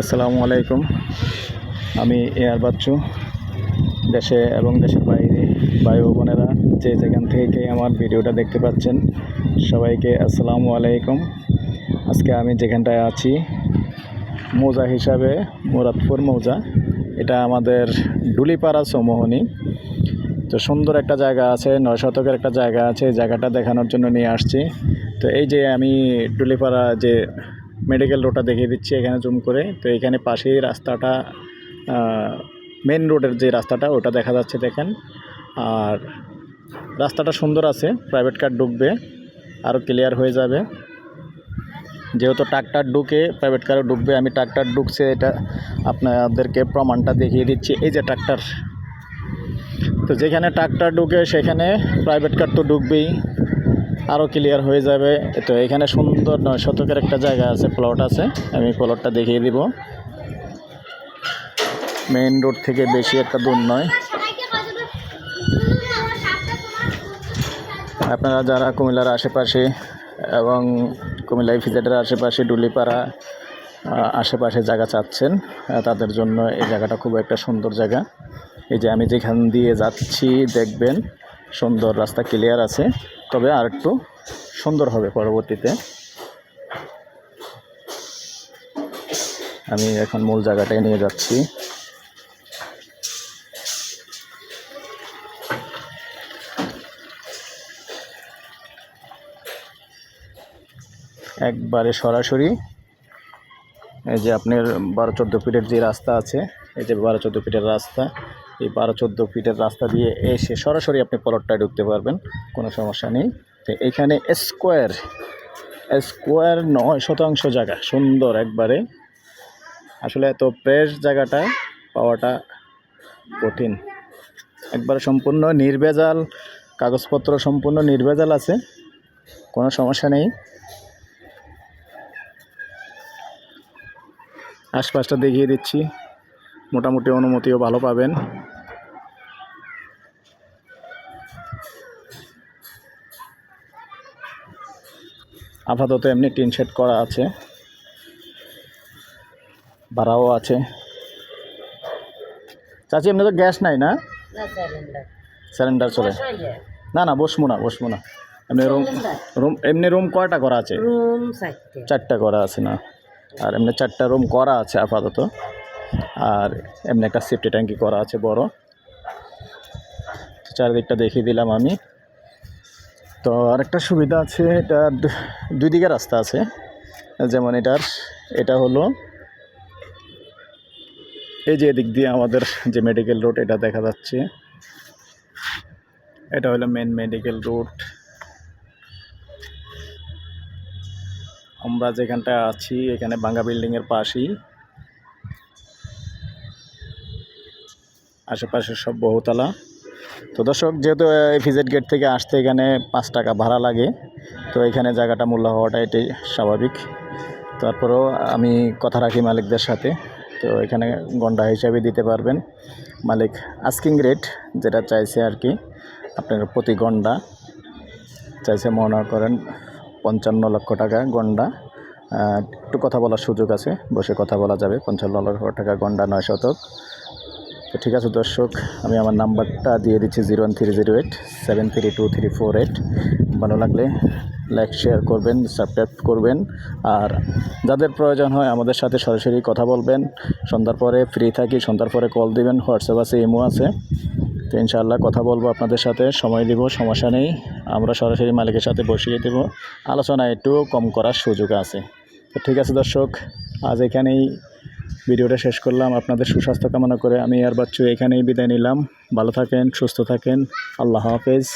আসসালামু আলাইকুম। আমি এয়ার বাচ্চু। দেশে এবং দেশের বাইরে ভাই বোনেরা যে যেখান থেকে আমার ভিডিওটা দেখতে পাচ্ছেন, সবাইকে আসসালামু আলাইকুম। আজকে আমি যেখানটায় আছি, মৌজা হিসাবে মুরাদপুর মৌজা। এটা আমাদের ডুলিপাড়া চৌমোহনী তো সুন্দর একটা জায়গা আছে, নয় শতকের একটা জায়গা আছে জায়গাটা দেখানোর জন্য নিয়ে আসছি। তো এই যে আমি ডুলিপাড়া যে মেডিকেল রোডটা দেখিয়ে দিচ্ছি এখানে জুম করে। তো এখানে পাশেই রাস্তাটা মেন রোডের যে রাস্তাটা, ওটা দেখা যাচ্ছে দেখেন। আর রাস্তাটা সুন্দর আছে প্রাইভেট কার ঢুকবে আরও ক্লিয়ার হয়ে যাবে। যেহেতু ট্রাক্টার ঢুকে প্রাইভেট কারও ঢুকবে, আমি ট্রাক্টার ঢুকছে, এটা আপনাদেরকে প্রমাণটা দেখিয়ে দিচ্ছি। এই যে ট্রাক্টার তো যেখানে ট্রাক্টর ঢুকে, সেখানে প্রাইভেট কার তো ঢুকবেই। আরও ক্লিয়ার হয়ে যাবে। তো এখানে সুন্দর নয়, শতকের একটা জায়গা আছে প্লট আছে। আমি প্লটটা দেখিয়ে দিব। মেইন রোড থেকে বেশি একটা দূর নয়। আপনারা যারা কুমিল্লার আশেপাশে এবং কুমিল্লা ফিজেটের আশেপাশে ডুলিপাড়া আশেপাশে জায়গা চাচ্ছেন তাদের জন্য এই জায়গাটা খুব একটা সুন্দর জায়গা। এই যে আমি যেখান দিয়ে যাচ্ছি, দেখবেন সুন্দর রাস্তা ক্লিয়ার আছে। তবে আর একটু সুন্দর হবে পরবর্তীতে। আমি এখন মূল জায়গাটায় নিয়ে যাচ্ছি। একবারে সরাসরি এই যে আপনার বারো চোদ্দ ফিটের যে রাস্তা আছে, এই যে বারো চোদ্দ ফিটের রাস্তা এই বারো চোদ্দ ফিটের রাস্তা দিয়ে এসে সরাসরি আপনি প্লটটায় ঢুকতে পারবেন, কোনো সমস্যা নেই। তো এখানে স্কোয়ার স্কোয়ার নয় শতাংশ জায়গা, সুন্দর একবারে। আসলে এত ফ্রেশ জায়গাটা পাওয়াটা কঠিন। একবারে সম্পূর্ণ নির্ভেজাল, কাগজপত্র সম্পূর্ণ নির্ভেজাল আছে, কোনো সমস্যা নেই। আশপাশটা দেখিয়ে দিচ্ছি, মোটামুটি অনুমতিও ভালো পাবেন। আপাতত এমনি টিন শেড করা আছে। ভাড়াও আছে। চাচি এমনি তো গ্যাস নাই না? সিলিন্ডার চলে। না না বসবো না বসবো না। এমনি রুম রুম এমনি রুম কয়টা করা আছে? চারটে। চারটা করা আছে না। আর এমনি চারটা রুম করা আছে আপাতত। আর এমনি একটা সেফটি ট্যাঙ্কি করা আছে বড়। চারিদিকটা দেখিয়ে দিলাম আমি। তো আরেকটা সুবিধা আছে, এটা দুই দিকে রাস্তা আছে। যেমন এটার, এটা হলো এই যে এদিক দিয়ে আমাদের যে মেডিকেল রোড এটা দেখা যাচ্ছে। এটা হলো মেন মেডিকেল রোড আমরা যেখানটা আছি, এখানে বাঙ্গা বিল্ডিংয়ের পাশেই। আশেপাশে সব বহুতলা। তো দর্শক, যেহেতু ভিজিট গেট থেকে আসতে এখানে পাঁচ টাকা ভাড়া লাগে, তো এখানে জায়গাটা মূল্য হওয়াটা এটাই স্বাভাবিক। তারপরেও আমি কথা রাখি মালিকদের সাথে, তো এখানে গন্ডা হিসাবে দিতে পারবেন। মালিক আস্কিং রেট যেটা চাইছে আর কি, আপনার প্রতি গন্ডা। চাইছে মনে করেন পঞ্চান্ন লক্ষ টাকা গন্ডা। একটু কথা বলার সুযোগ আছে, বসে কথা বলা যাবে। পঞ্চান্ন লক্ষ টাকা গন্ডা নয় শতক। তো ঠিক আছে দর্শক, আমি আমার নাম্বারটা দিয়ে দিচ্ছি zero one three zero eight, seven three two three four eight. ভালো লাগলে লাইক, শেয়ার করবেন, সাবস্ক্রাইব করবেন। আর যাদের প্রয়োজন হয় আমাদের সাথে সরাসরি কথা বলবেন। সন্ধ্যার পরে ফ্রি থাকি, সন্ধ্যার পরে কল দিবেন হোয়াটসঅ্যাপ আছে ইমো আছে। তো ইনশাআল্লাহ কথা বলব আপনাদের সাথে, সময় দিব, সমস্যা নেই। আমরা সরাসরি মালিকের সাথে বসিয়ে দেব। আলোচনা একটু কম করার সুযোগ আছে। তো ঠিক আছে দর্শক, আজ এখানেই ভিডিওটা শেষ করলাম। আপনাদের সুস্বাস্থ্য কামনা করে আমি আর বাচ্চু এখানেই বিদায় নিলাম। ভালো থাকেন, সুস্থ থাকেন। আল্লাহ হাফেজ।